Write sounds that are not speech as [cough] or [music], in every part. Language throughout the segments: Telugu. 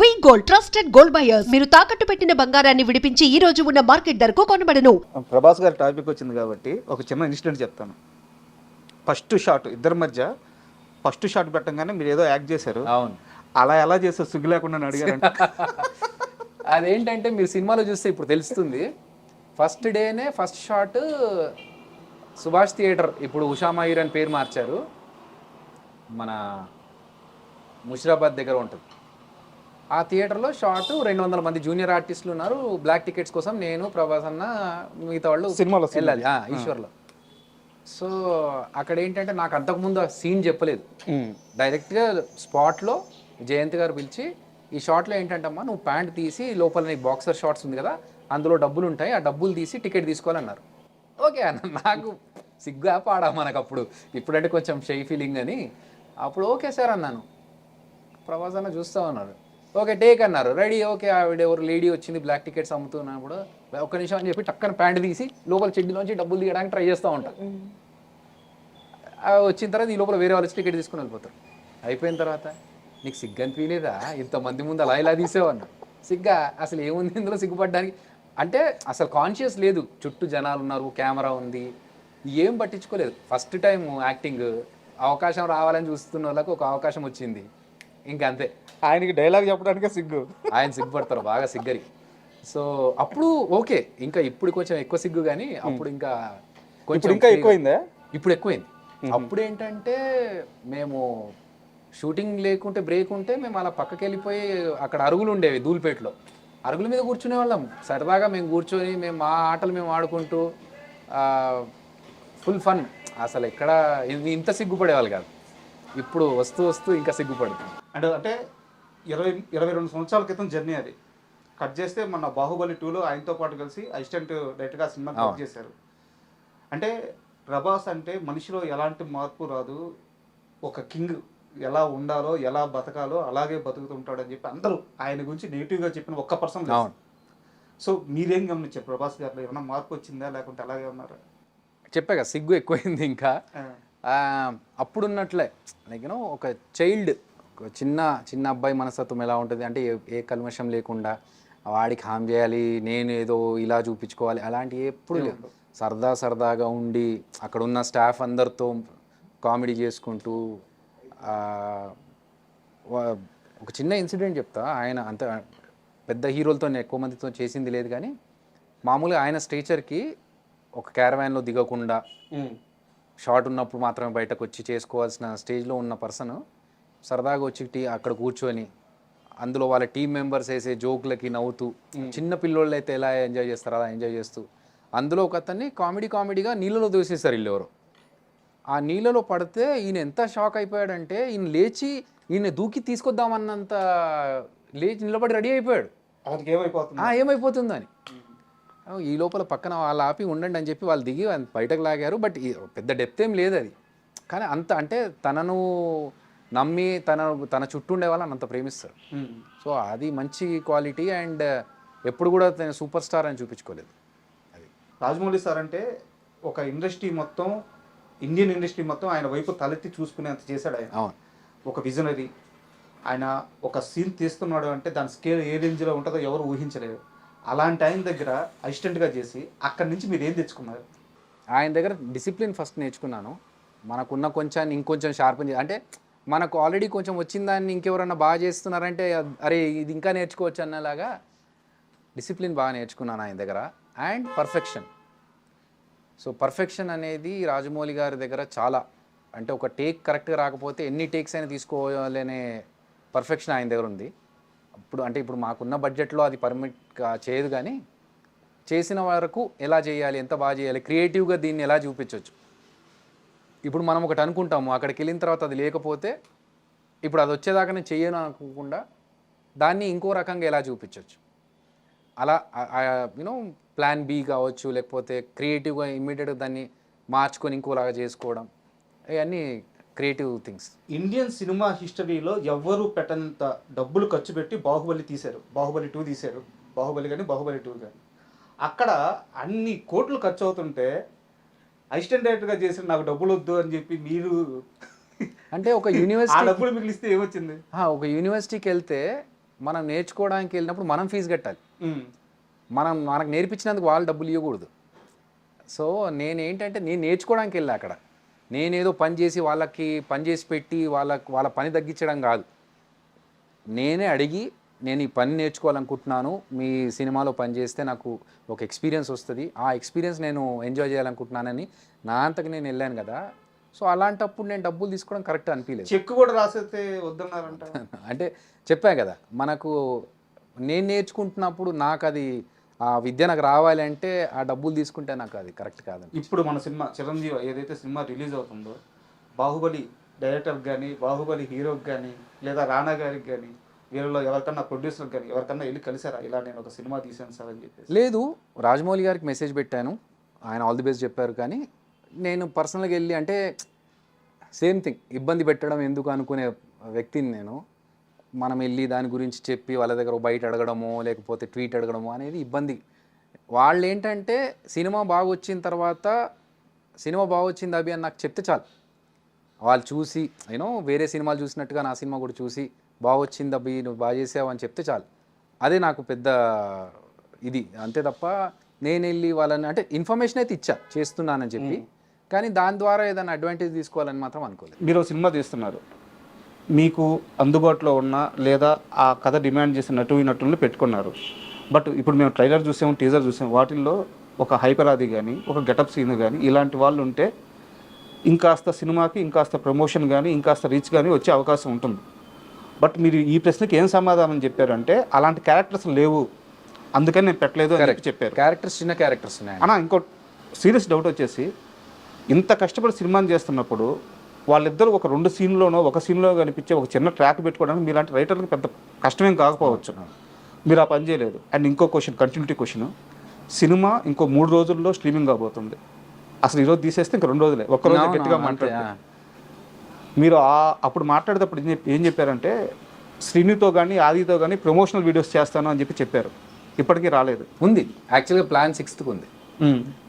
We gold trusted gold buyers మీరు తాకట్టు పెట్టిన బంగారాన్ని విడిపించి ఈ రోజు ఉన్న మార్కెట్ ధరకు కొనబడను. ప్రభాస్ గారి టాపిక్ వచ్చింది కాబట్టి ఒక చిన్న ఇన్సిడెంట్ చెప్తాను. ఫస్ట్ షాట్ ఇద్దరి మధ్య ఫస్ట్ షాట్ పెట్టంగానే మీరు ఏదో యాక్ట్ చేశారు. అవును. అలా ఎలా చేస్తారు సిగ్గు లేకుండా అని అడిగారంటే. [laughs] అదేంటంటే మీరు సినిమాలో చూస్తే ఇప్పుడు తెలుస్తుంది. ఫస్ట్ డేనే ఫస్ట్ షాట్ సుభాష్ థియేటర్ ఇప్పుడు ఉషా మయూర్ అని పేరు మార్చారు. మన ముషిరాబాద్ దగ్గర ఉంటుంది. ఆ థియేటర్లో షాట్ రెండు వందల మంది జూనియర్ ఆర్టిస్టులు ఉన్నారు. బ్లాక్ టికెట్స్ కోసం నేను ప్రభాస్ అన్న మిగతా వాళ్ళు సినిమాలో, వెళ్ళాలి. ఈశ్వర్లో. సో అక్కడ ఏంటంటే నాకు అంతకుముందు ఆ సీన్ చెప్పలేదు. డైరెక్ట్గా స్పాట్లో జయంత్ గారు పిలిచి ఈ షాట్లో ఏంటంటమ్మా నువ్వు ప్యాంట్ తీసి లోపల నీ బాక్సర్ షార్ట్స్ ఉంది కదా అందులో డబ్బులు ఉంటాయి ఆ డబ్బులు తీసి టికెట్ తీసుకోవాలన్నారు. ఓకే అన్న నాకు సిగ్గా పాడా మనకు అప్పుడు ఇప్పుడంటే కొంచెం షై ఫీలింగ్ అని. అప్పుడు ఓకే సార్ అన్నాను. ప్రభాస్ అన్న చూస్తా ఉన్నారు. ఓకే టేక్ అన్నారు. రెడీ ఓకే ఆవిడ ఎవరు లేడీ వచ్చింది బ్లాక్ టికెట్స్ అమ్ముతున్నప్పుడు ఒక్క నిమిషం అని చెప్పి టక్కన ప్యాంట్ తీసి లోపల చెడ్డీలోంచి డబ్బులు తీయడానికి ట్రై చేస్తూ ఉంటారు వచ్చిన తర్వాత ఈ లోపల వేరే వాళ్ళు టికెట్ తీసుకుని వెళ్ళిపోతారు. అయిపోయిన తర్వాత నీకు సిగ్గు అనిపించలేదా? ఇంతమంది ముందు అలా ఇలా తీసేవన్న సిగ్గా? అసలు ఏముంది ఇందులో సిగ్గుపడడానికి? అంటే అసలు కాన్షియస్ లేదు. చుట్టూ జనాలు ఉన్నారు కెమెరా ఉంది. ఏం పట్టించుకోలేదు. ఫస్ట్ టైం యాక్టింగ్ అవకాశం రావాలని చూస్తున్న వాళ్ళకి ఒక అవకాశం వచ్చింది. ఇంకా అంతే. ఆయనకి డైలాగ్ చెప్పడానికే సిగ్గు. ఆయన సిగ్గుపడతారు బాగా సిగ్గరి. సో అప్పుడు ఓకే. ఇంకా ఇప్పుడు కొంచెం ఎక్కువ సిగ్గు కానీ అప్పుడు ఇంకా ఇప్పుడు ఇంకా ఎక్కువైందా? ఇప్పుడు ఎక్కువైంది. అప్పుడు ఏంటంటే మేము షూటింగ్ లేకుంటే బ్రేక్ ఉంటే మేము అలా పక్కకి వెళ్ళిపోయి అక్కడ అరుగులు ఉండేవి ధూల్పేటలో అరుగుల మీద కూర్చునే వాళ్ళం. సరదాగా మేము కూర్చొని మేము మా ఆటలు మేము ఆడుకుంటూ ఫుల్ ఫన్. అసలు ఎక్కడ ఇంత సిగ్గుపడేవాళ్ళు కాదు. ఇప్పుడు వస్తూ వస్తూ ఇంకా సిగ్గుపడుతుంది. అంటే అంటే ఇరవై ఇరవై రెండు సంవత్సరాల క్రితం జర్నీ అది. కట్ చేస్తే మన బాహుబలి టూలో ఆయనతో పాటు కలిసి అసిస్టెంట్ డైరెక్ట్గా సినిమా కట్ చేశారు. అంటే ప్రభాస్ అంటే మనిషిలో ఎలాంటి మార్పు రాదు. ఒక కింగ్ ఎలా ఉండాలో ఎలా బతకాలో అలాగే బతుకుతుంటాడు అని చెప్పి అందరూ ఆయన గురించి నెగిటివ్గా చెప్పిన ఒక్క పర్సన్. సో మీరేం గమనించారు? ప్రభాస్ గారిలో ఏమైనా మార్పు వచ్చిందా? లేకుంటే అలాగే ఉన్నారా? చెప్పా కదా సిగ్గు ఎక్కువైంది ఇంకా. అప్పుడున్నట్లే. లైక్ యూనో ఒక చైల్డ్ చిన్న చిన్న అబ్బాయి మనస్తత్వం ఎలా ఉంటుంది? అంటే ఏ ఏ కల్మషం లేకుండా వాడికి హామ్ చేయాలి నేను ఏదో ఇలా చూపించుకోవాలి అలాంటివి ఎప్పుడు లేదు సరదా సరదాగా ఉండి అక్కడ ఉన్న స్టాఫ్ అందరితో కామెడీ చేసుకుంటూ ఒక చిన్న ఇన్సిడెంట్ చెప్తా. ఆయన అంత పెద్ద హీరోలతో ఎక్కువ మందితో చేసింది లేదు కానీ మామూలుగా ఆయన స్టేచర్కి ఒక క్యారవాన్లో దిగకుండా షార్ట్ ఉన్నప్పుడు మాత్రమే బయటకు వచ్చి చేసుకోవాల్సిన స్టేజ్లో ఉన్న పర్సన్ సరదాగా వచ్చి టీ అక్కడ కూర్చొని అందులో వాళ్ళ టీం మెంబర్స్ వేసే జోకులకి నవ్వుతూ చిన్న పిల్లోళ్ళు అయితే ఎలా ఎంజాయ్ చేస్తారో అలా ఎంజాయ్ చేస్తూ అందులో ఒక అతన్ని కామెడీ కామెడీగా నీళ్ళలో దూసేస్తారు వీళ్ళు ఎవరు ఆ నీళ్ళలో పడితే ఈయన ఎంత షాక్ అయిపోయాడంటే ఈయన లేచి ఈయన దూకి తీసుకొద్దామన్నంత లేచి నిలబడి రెడీ అయిపోయాడు. ఏమైపోతుంది? ఆ, ఈ లోపల పక్కన వాళ్ళు ఆపి ఉండండి అని చెప్పి వాళ్ళు దిగి బయటకు లాగారు బట్ పెద్ద డెప్త్ ఏం లేదు అది కానీ అంత అంటే తనను నమ్మి తన తన చుట్టూ ఉండే వాళ్ళని అంత ప్రేమిస్తారు. సో అది మంచి క్వాలిటీ అండ్ ఎప్పుడు కూడా తను సూపర్ స్టార్ అని చూపించుకోలేదు. అది. రాజమౌళి సార్ అంటే ఒక ఇండస్ట్రీ మొత్తం ఇండియన్ ఇండస్ట్రీ మొత్తం ఆయన వైపు తలెత్తి చూసుకునేంత చేశాడు ఆయన. అవును. ఒక విజనరీ. ఆయన ఒక సీన్ తీస్తున్నాడు అంటే దాని స్కేల్ ఏ రేంజ్లో ఉంటుందో ఎవరు ఊహించలేరు అలాంటి ఆయన దగ్గర అసిస్టెంట్గా చేసి అక్కడి నుంచి మీరు ఏం తెచ్చుకున్నారు? ఆయన దగ్గర డిసిప్లిన్ ఫస్ట్ నేర్చుకున్నాను. మనకున్న కొంచెం ఇంకొంచెం షార్పెన్ అంటే మనకు ఆల్రెడీ కొంచెం వచ్చిన దాన్ని ఇంకెవరన్నా బాగా చేస్తున్నారంటే అరే ఇది ఇంకా నేర్చుకోవచ్చు అన్నలాగా డిసిప్లిన్ బాగా నేర్చుకున్నాను ఆయన దగ్గర. అండ్ పర్ఫెక్షన్ సో పర్ఫెక్షన్ అనేది రాజమౌళి గారి దగ్గర చాలా. అంటే ఒక టేక్ కరెక్ట్గా రాకపోతే ఎన్ని టేక్స్ అయినా తీసుకోవాలనే పర్ఫెక్షన్ ఆయన దగ్గర ఉంది. ఇప్పుడు అంటే ఇప్పుడు మాకున్న బడ్జెట్లో అది పర్మిట్ చేయదు కానీ చేసిన వరకు ఎలా చేయాలి ఎంత బాగా చేయాలి క్రియేటివ్గా దీన్ని ఎలా చూపించవచ్చు ఇప్పుడు మనం ఒకటి అనుకుంటాము అక్కడికి వెళ్ళిన తర్వాత అది లేకపోతే ఇప్పుడు అది వచ్చేదాకా నేను చెయ్యను అనుకోకుండా దాన్ని ఇంకో రకంగా ఎలా చూపించవచ్చు అలా యూనో ప్లాన్ బి కావచ్చు లేకపోతే క్రియేటివ్గా ఇమ్మీడియట్గా దాన్ని మార్చుకొని ఇంకోలాగా చేసుకోవడం ఇవన్నీ క్రియేటివ్ థింగ్స్ ఇండియన్ సినిమా హిస్టరీలో ఎవ్వరూ పెట్టనంత డబ్బులు ఖర్చు పెట్టి బాహుబలి తీశారు. బాహుబలి టూ తీశారు. బాహుబలి కానీ బాహుబలి టూ కానీ అక్కడ అన్ని కోట్లు ఖర్చు అవుతుంటే అసిస్టెంట్ డైరెక్టర్గా చేసిన నాకు డబ్బులు వద్దు అని చెప్పి మీరు అంటే ఒక [laughs] యూనివర్సిటీ డబ్బులు మిగిలిస్తే ఏమొచ్చింది? ఒక యూనివర్సిటీకి వెళ్తే మనం నేర్చుకోవడానికి వెళ్ళినప్పుడు మనం ఫీజు కట్టాలి. మనం మనకు నేర్పించినందుకు వాళ్ళు డబ్బులు ఇవ్వకూడదు. సో నేను ఏంటంటే నేను నేర్చుకోవడానికి వెళ్ళా అక్కడ. నేనేదో పని చేసి వాళ్ళకి పని చేసి పెట్టి వాళ్ళ వాళ్ళ పని తగ్గించడం కాదు. నేనే అడిగి నేను ఈ పని నేర్చుకోవాలనుకుంటున్నాను మీ సినిమాలో పని చేస్తే నాకు ఒక ఎక్స్పీరియన్స్ వస్తుంది. ఆ ఎక్స్పీరియన్స్ నేను ఎంజాయ్ చేయాలనుకుంటున్నానని నా అంతకు నేను వెళ్ళాను కదా. సో అలాంటప్పుడు నేను డబ్బులు తీసుకోవడం కరెక్ట్ అనిపించలేదు చెక్ కూడా రాసేస్తే వద్దన్నారంట. [laughs] అంటే చెప్పా కదా మనకు నేను నేర్చుకుంటున్నప్పుడు నాకు అది ఆ విద్య నాకు రావాలి అంటే ఆ డబ్బులు తీసుకుంటే నాకు అది కరెక్ట్ కాదండి ఇప్పుడు మన సినిమా చిరంజీవి ఏదైతే సినిమా రిలీజ్ అవుతుందో బాహుబలి డైరెక్టర్కి కానీ బాహుబలి హీరోకి కానీ లేదా రానా గారికి కానీ వీళ్ళలో ఎవరికన్నా ప్రొడ్యూసర్ కానీ ఎవరికన్నా వెళ్ళి కలిసారా? ఇలా నేను ఒక సినిమా తీసాను సార్ అని చెప్పేసి. లేదు రాజమౌళి గారికి మెసేజ్ పెట్టాను. ఆయన ఆల్ ది బెస్ట్ చెప్పారు కానీ నేను పర్సనల్గా వెళ్ళి అంటే సేమ్ థింగ్ ఇబ్బంది పెట్టడం ఎందుకు అనుకునే వ్యక్తిని నేను. మనం వెళ్ళి దాని గురించి చెప్పి వాళ్ళ దగ్గర బయట అడగడమో లేకపోతే ట్వీట్ అడగడమో అనేది ఇబ్బంది. వాళ్ళు ఏంటంటే సినిమా బాగా వచ్చిన తర్వాత సినిమా బాగా వచ్చింది అభి అని నాకు చెప్తే చాలు. వాళ్ళు చూసి యూనో వేరే సినిమాలు చూసినట్టుగా నా సినిమా కూడా చూసి బాగా వచ్చింది అభి నువ్వు బాగా చేసావు అని చెప్తే చాలు. అదే నాకు పెద్ద ఇది. అంతే తప్ప నేను వెళ్ళి వాళ్ళని అంటే ఇన్ఫర్మేషన్ అయితే ఇచ్చా చేస్తున్నానని చెప్పి. కానీ దాని ద్వారా ఏదైనా అడ్వాంటేజ్ తీసుకోవాలని మాత్రం అనుకోలేదు. మీరు సినిమా తీస్తున్నారు. మీకు అందుబాటులో ఉన్న లేదా ఆ కథ డిమాండ్ చేసిన నటు నటులను పెట్టుకున్నారు. బట్ ఇప్పుడు మేము ట్రైలర్ చూసాము టీజర్ చూసాము వాటిల్లో ఒక హైపరాది కానీ ఒక గెటప్ సీన్ కానీ ఇలాంటి వాళ్ళు ఉంటే ఇంకాస్త సినిమాకి ఇంకాస్త ప్రమోషన్ కానీ ఇంకాస్త రీచ్ కానీ వచ్చే అవకాశం ఉంటుంది. బట్ మీరు ఈ ప్రశ్నకి ఏం సమాధానం చెప్పారంటే అలాంటి క్యారెక్టర్స్ లేవు. అందుకని నేను పెట్టలేదు అని చెప్పి చెప్పారు. క్యారెక్టర్స్ చిన్న క్యారెక్టర్స్ ఉన్నాయి అన్న ఇంకో సీరియస్ డౌట్ వచ్చేసి ఇంత కష్టపడి సినిమాని చేస్తున్నప్పుడు వాళ్ళిద్దరు ఒక రెండు సీన్లోనో ఒక సీన్లో కనిపించే ఒక చిన్న ట్రాక్ పెట్టుకోవడానికి మీలాంటి రైటర్కి పెద్ద కష్టమేం కాకపోవచ్చు. మీరు ఆ పని చేయలేదు. అండ్ ఇంకో క్వశ్చన్ కంటిన్యూటీ క్వశ్చన్ సినిమా ఇంకో మూడు రోజుల్లో స్ట్రీమింగ్ కాబోతుంది. అసలు ఈరోజు తీసేస్తే ఇంక రెండు రోజులే. ఒక్క రోజు గట్టిగా అంతే, మాట్లాడితే. ఆ. మీరు ఆ అప్పుడు మాట్లాడేటప్పుడు ఏం చెప్పి- ఏం చెప్పారంటే శ్రీనితో కానీ ఆదితో కానీ ప్రమోషనల్ వీడియోస్ చేస్తాను అని చెప్పి చెప్పారు. ఇప్పటికీ రాలేదు. ఉంది. యాక్చువల్గా ప్లాన్ సిక్స్త్కి ఉంది.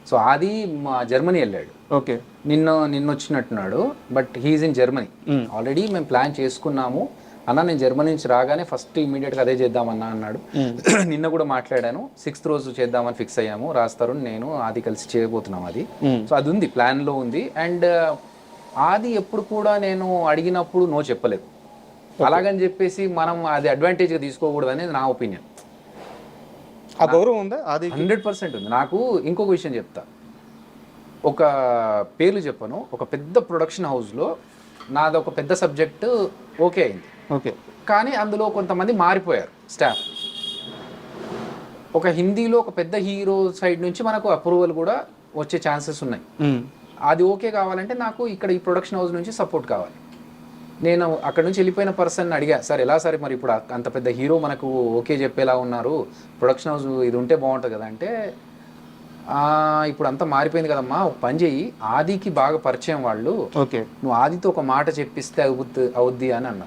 సో అది మా జర్మనీ వెళ్ళాడు. ఓకే. నిన్న నిన్న వచ్చినట్టున్నాడు but he is in Germany already మేము ప్లాన్ చేసుకున్నాము. అన్న నేను జర్మనీ నుంచి రాగానే ఫస్ట్ ఇమీడియట్గా అదే చేద్దామన్నా అన్నాడు. [clears throat] నిన్న కూడా మాట్లాడాను. సిక్స్త్ రోజు చేద్దామని ఫిక్స్ అయ్యాము. రాస్తారు నేను అది కలిసి చేయబోతున్నాం అది. సో అది ఉంది. ప్లాన్లో ఉంది. అండ్ ఆది ఎప్పుడు కూడా నేను అడిగినప్పుడు నో చెప్పలేదు. అలాగని చెప్పేసి మనం అది అడ్వాంటేజ్గా తీసుకోకూడదు అనేది నా ఒపీనియన్ ఆ గౌరవం ఉందా అది హండ్రెడ్ పర్సెంట్ ఉంది. నాకు ఇంకొక విషయం చెప్తా. ఒక పేర్లు చెప్పను. ఒక పెద్ద ప్రొడక్షన్ హౌస్లో నాది ఒక పెద్ద సబ్జెక్ట్ ఓకే అయింది. ఓకే. కానీ అందులో కొంతమంది మారిపోయారు స్టాఫ్ ఒక హిందీలో ఒక పెద్ద హీరో సైడ్ నుంచి మనకు అప్రూవల్ కూడా వచ్చే ఛాన్సెస్ ఉన్నాయి. అది ఓకే కావాలంటే నాకు ఇక్కడ ఈ ప్రొడక్షన్ హౌస్ నుంచి సపోర్ట్ కావాలి. నేను అక్కడ నుంచి వెళ్ళిపోయిన పర్సన్ అడిగా సార్ ఎలా సార్? మరి ఇప్పుడు అంత పెద్ద హీరో మనకు ఓకే చెప్పేలా ఉన్నారు. ప్రొడక్షన్ హౌస్ ఇది ఉంటే బాగుంటుంది కదా. అంటే "ఆ, ఇప్పుడు అంతా మారిపోయింది కదమ్మా ఒక పని చెయ్యి. ఆదికి బాగా పరిచయం వాళ్ళు. ఓకే. నువ్వు ఆదితో ఒక మాట చెప్పిస్తే అవుద్ది అవుద్ది అని అన్నా.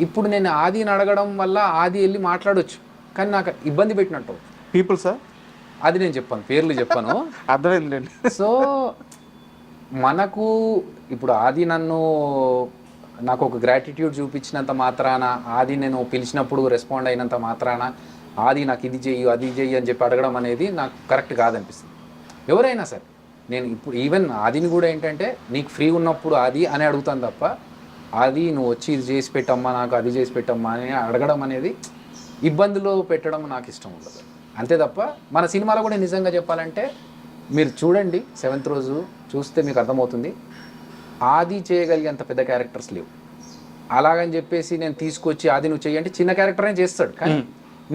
ఇప్పుడు నేను ఆదిని అడగడం వల్ల ఆది వెళ్ళి మాట్లాడొచ్చు. కానీ నాకు ఇబ్బంది పెట్టినట్టు. పీపుల్ సార్ అది నేను చెప్పాను పేర్లు చెప్పాను. [laughs] అర్థమైందిలేండి. సో మనకు ఇప్పుడు ఆది నన్ను నాకు ఒక గ్రాటిట్యూడ్ చూపించినంత మాత్రాన ఆది నేను పిలిచినప్పుడు రెస్పాండ్ అయినంత మాత్రాన ఆది నాకు ఇది చెయ్యి అది చెయ్యి అని చెప్పి అడగడం అనేది నాకు కరెక్ట్ కాదనిపిస్తుంది. ఎవరైనా సరే నేను ఇప్పుడు ఈవెన్ ఆదిని కూడా ఏంటంటే నీకు ఫ్రీ ఉన్నప్పుడు అది అని అడుగుతాను తప్ప అది నువ్వు వచ్చి ఇది చేసి పెట్టమ్మా నాకు అది చేసి పెట్టమ్మా అని అడగడం అనేది ఇబ్బందులు పెట్టడం నాకు ఇష్టం ఉండదు. అంతే తప్ప మన సినిమాలో కూడా నిజంగా చెప్పాలంటే మీరు చూడండి సెవెంత్ రోజు చూస్తే మీకు అర్థమవుతుంది. ఆది చేయగలిగేంత పెద్ద క్యారెక్టర్స్ లేవు. అలాగని చెప్పేసి నేను తీసుకొచ్చి ఆది నువ్వు చెయ్యి అంటే చిన్న క్యారెక్టరే చేస్తాడు. కానీ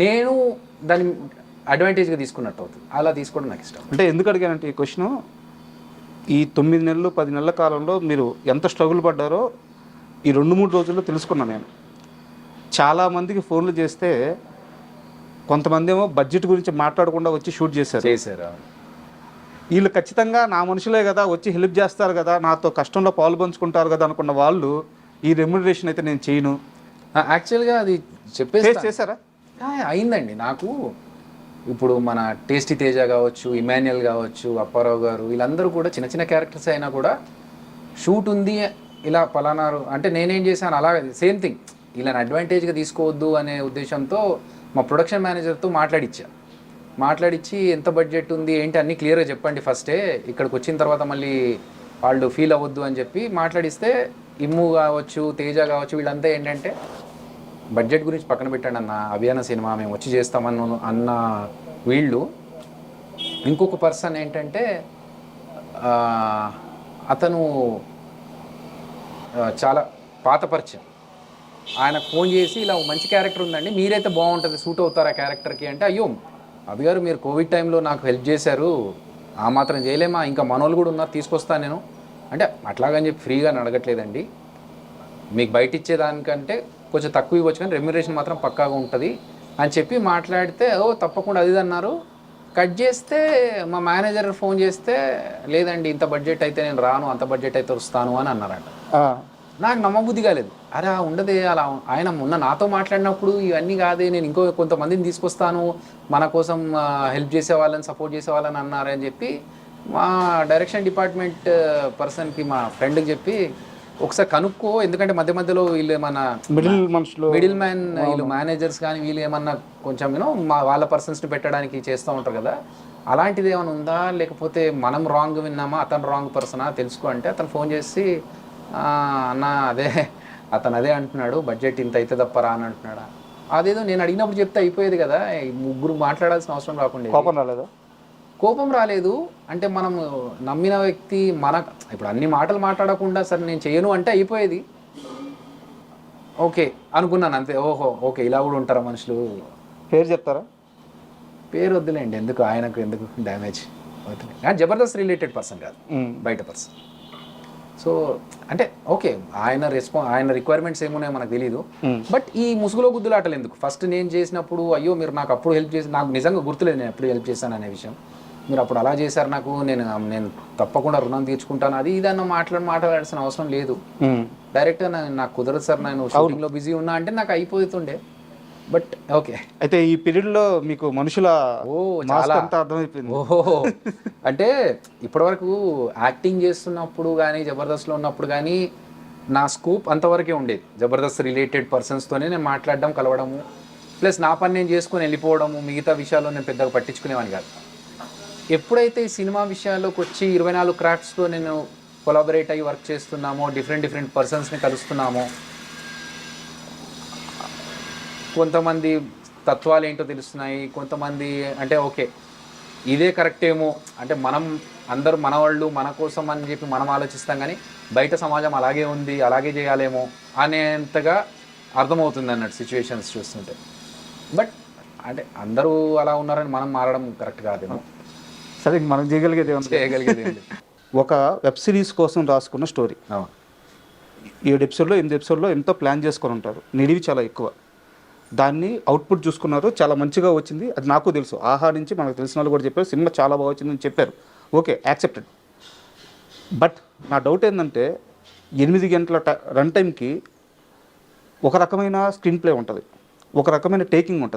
నేను దాన్ని అడ్వాంటేజ్గా తీసుకున్నట్టు అవుతుంది. అలా తీసుకోవడం నాకు ఇష్టం. అంటే ఎందుకు అడిగానంటే ఈ క్వశ్చన్? ఈ తొమ్మిది నెలలు పది నెలల కాలంలో మీరు ఎంత స్ట్రగుల్ పడ్డారో ఈ రెండు మూడు రోజుల్లో తెలుసుకున్నాను నేను. చాలామందికి ఫోన్లు చేస్తే కొంతమంది ఏమో బడ్జెట్ గురించి మాట్లాడకుండా వచ్చి షూట్ చేశారు. చేశారు వీళ్ళు ఖచ్చితంగా నా మనుషులే కదా వచ్చి హెల్ప్ చేస్తారు కదా నాతో కష్టంలో పాలు పంచుకుంటారు కదా అనుకున్న వాళ్ళు ఈ రెమ్యునరేషన్ అయితే నేను చేయను. యాక్చువల్గా అది చెప్పేసి చేశారా? అయిందండి. నాకు ఇప్పుడు మన టేస్టీ తేజ కావచ్చు ఇమాన్యుయల్ కావచ్చు అప్పారావు గారు వీళ్ళందరూ కూడా చిన్న చిన్న క్యారెక్టర్స్ అయినా కూడా షూట్ ఉంది ఇలా పలానారు అంటే నేనేం చేశాను అలా సేమ్ థింగ్ వీళ్ళని అడ్వాంటేజ్గా తీసుకోవద్దు అనే ఉద్దేశంతో మా ప్రొడక్షన్ మేనేజర్తో మాట్లాడిచ్చా. మాట్లాడిచ్చి ఎంత బడ్జెట్ ఉంది? ఏంటి? అన్నీ క్లియర్గా చెప్పండి ఫస్టే ఇక్కడికి వచ్చిన తర్వాత మళ్ళీ వాళ్ళు ఫీల్ అవ్వద్దు అని చెప్పి మాట్లాడిస్తే ఇమ్ము కావచ్చు తేజ కావచ్చు వీళ్ళంతా ఏంటంటే బడ్జెట్ గురించి పక్కన పెట్టండి అన్న. అభియాన సినిమా మేము వచ్చి చేస్తామన్న అన్న వీళ్ళు. ఇంకొక పర్సన్ ఏంటంటే అతను చాలా పాత పరిచయం. ఆయనకు ఫోన్ చేసి ఇలా మంచి క్యారెక్టర్ ఉందండి మీరైతే బాగుంటుంది సూట్ అవుతారు ఆ క్యారెక్టర్కి. అంటే అయ్యో అవి గారు మీరు కోవిడ్ టైంలో నాకు హెల్ప్ చేశారు ఆ మాత్రం చేయలేమా? ఇంకా మనోళ్ళు కూడా ఉన్నారు తీసుకొస్తాను నేను. అంటే అట్లాగని చెప్పి ఫ్రీగా అడగట్లేదండి. మీకు బయట ఇచ్చేదానికంటే కొంచెం తక్కువ ఇవ్వచ్చు కానీ రెమ్యురేషన్ మాత్రం పక్కాగా ఉంటుంది అని చెప్పి మాట్లాడితే ఓ తప్పకుండా అది ఇది అన్నారు. కట్ చేస్తే మా మేనేజర్ ఫోన్ చేస్తే లేదండి ఇంత బడ్జెట్ అయితే నేను రాను అంత బడ్జెట్ అయితే వస్తాను అని అన్నారంట. నాకు నమ్మబుద్ధి కాలేదు అరే ఉండదే అలా ఆయన మొన్న నాతో మాట్లాడినప్పుడు ఇవన్నీ కాదే నేను ఇంకో కొంతమందిని తీసుకొస్తాను మన కోసం హెల్ప్ చేసే వాళ్ళని సపోర్ట్ చేసే వాళ్ళని అన్నారని చెప్పి మా డైరెక్షన్ డిపార్ట్మెంట్ పర్సన్కి మా ఫ్రెండ్కి చెప్పి ఒకసారి కనుక్కో ఎందుకంటే మధ్య మధ్యలో వీళ్ళు మన మిడిల్ మనుషులు మిడిల్ మ్యాన్ వీళ్ళు మేనేజర్స్ కానీ వీళ్ళు ఏమన్నా కొంచెం యూనో మా వాళ్ళ పర్సన్స్ని పెట్టడానికి చేస్తూ ఉంటారు కదా అలాంటిది ఏమైనా ఉందా? లేకపోతే మనం రాంగ్ విన్నామా? అతను రాంగ్ పర్సనా తెలుసుకో అంటే అతను ఫోన్ చేసి "ఆ, అన్న అదే అతను అదే అంటున్నాడు బడ్జెట్ ఇంత అయితే తప్పరా అని అంటున్నాడా? అదేదో నేను అడిగినప్పుడు చెప్తే అయిపోయేది కదా ముగ్గురు మాట్లాడాల్సిన అవసరం రాకుండా కోపం రాలేదా? కోపం రాలేదు. అంటే మనం నమ్మిన వ్యక్తి మన ఇప్పుడు అన్ని మాటలు మాట్లాడకుండా సరే నేను చేయను అంటే అయిపోయేది. ఓకే అనుకున్నాను అంతే. ఓహో ఓకే ఇలా కూడా ఉంటారా మనుషులు? పేరు చెప్తారా? పేరు వద్దులేండి ఎందుకు? ఆయనకు ఎందుకు డ్యామేజ్? అవుతుంది కానీ జబర్దస్త్ రిలేటెడ్ పర్సన్ కాదు బయట పర్సన్ సో అంటే ఓకే ఆయన రెస్పా ఆయన రిక్వైర్మెంట్స్ ఏమున్నాయో మనకు తెలియదు. బట్ ఈ ముసుగులో గుద్దులాటలు ఎందుకు? ఫస్ట్ నేను చేసినప్పుడు అయ్యో మీరు నాకు అప్పుడు హెల్ప్ చేసి నాకు నిజంగా గుర్తులేదు నేను ఎప్పుడు హెల్ప్ చేశాను అనే విషయం. మీరు అప్పుడు అలా చేశారు నాకు నేను నేను తప్పకుండా రుణం తీర్చుకుంటాను. అది ఇదన్న మాట్లాడి మాట్లాడాల్సిన అవసరం లేదు. డైరెక్ట్గా నాకు కుదరదు సార్ నేను షూటింగ్లో బిజీ ఉన్నా అంటే నాకు అయిపోతుండే. But okay. అయితే ఈ పీరియడ్లో మీకు మనుషుల ఓ చాలా. అర్థమైపోయింది. ఓహో. అంటే ఇప్పటివరకు యాక్టింగ్ చేస్తున్నప్పుడు కానీ జబర్దస్త్లో ఉన్నప్పుడు కానీ నా స్కూప్ అంతవరకే ఉండేది. జబర్దస్త్ రిలేటెడ్ పర్సన్స్తోనే నేను మాట్లాడడం కలవడము ప్లస్ నా పని నేను చేసుకొని వెళ్ళిపోవడము మిగతా విషయాల్లో నేను పెద్దగా పట్టించుకునేవాని కాదు. ఎప్పుడైతే ఈ సినిమా విషయాల్లోకి వచ్చి ఇరవై నాలుగు క్రాఫ్ట్స్తో నేను కొలాబరేట్ అయ్యి వర్క్ చేస్తున్నామో డిఫరెంట్ డిఫరెంట్ పర్సన్స్ని కలుస్తున్నామో కొంతమంది తత్వాలు ఏంటో తెలుస్తున్నాయి కొంతమంది అంటే ఓకే ఇదే కరెక్ట్ ఏమో. అంటే మనం అందరూ మన వాళ్ళు మన కోసం అని చెప్పి మనం ఆలోచిస్తాం కానీ బయట సమాజం అలాగే ఉంది అలాగే చేయాలేమో అనేంతగా అర్థమవుతుంది అన్నట్టు సిచ్యువేషన్స్ చూస్తుంటే. బట్ అంటే అందరూ అలా ఉన్నారని మనం మారడం కరెక్ట్ కాదేమో. సరే మనం చేయగలిగేది చేయగలిగేది. [laughs] ఒక వెబ్ సిరీస్ కోసం రాసుకున్న స్టోరీ. ఏడు ఎపిసోడ్లో ఎనిమిది ఎపిసోడ్లో ఎంతో ప్లాన్ చేసుకొని ఉంటారు. నిడివి చాలా ఎక్కువ. దాన్ని అవుట్పుట్ చూసుకున్నారు. చాలా మంచిగా వచ్చింది. అది నాకు తెలుసు. ఆహా నుంచి మనకు తెలిసిన వాళ్ళు కూడా చెప్పారు. సినిమా చాలా బాగా వచ్చిందని చెప్పారు. ఓకే యాక్సెప్టెడ్ బట్ నా డౌట్ ఏంటంటే ఎనిమిది గంటల రన్ టైంకి ఒక రకమైన స్క్రీన్ ప్లే ఉంటుంది. ఒక రకమైన టేకింగ్ ఉంటుంది.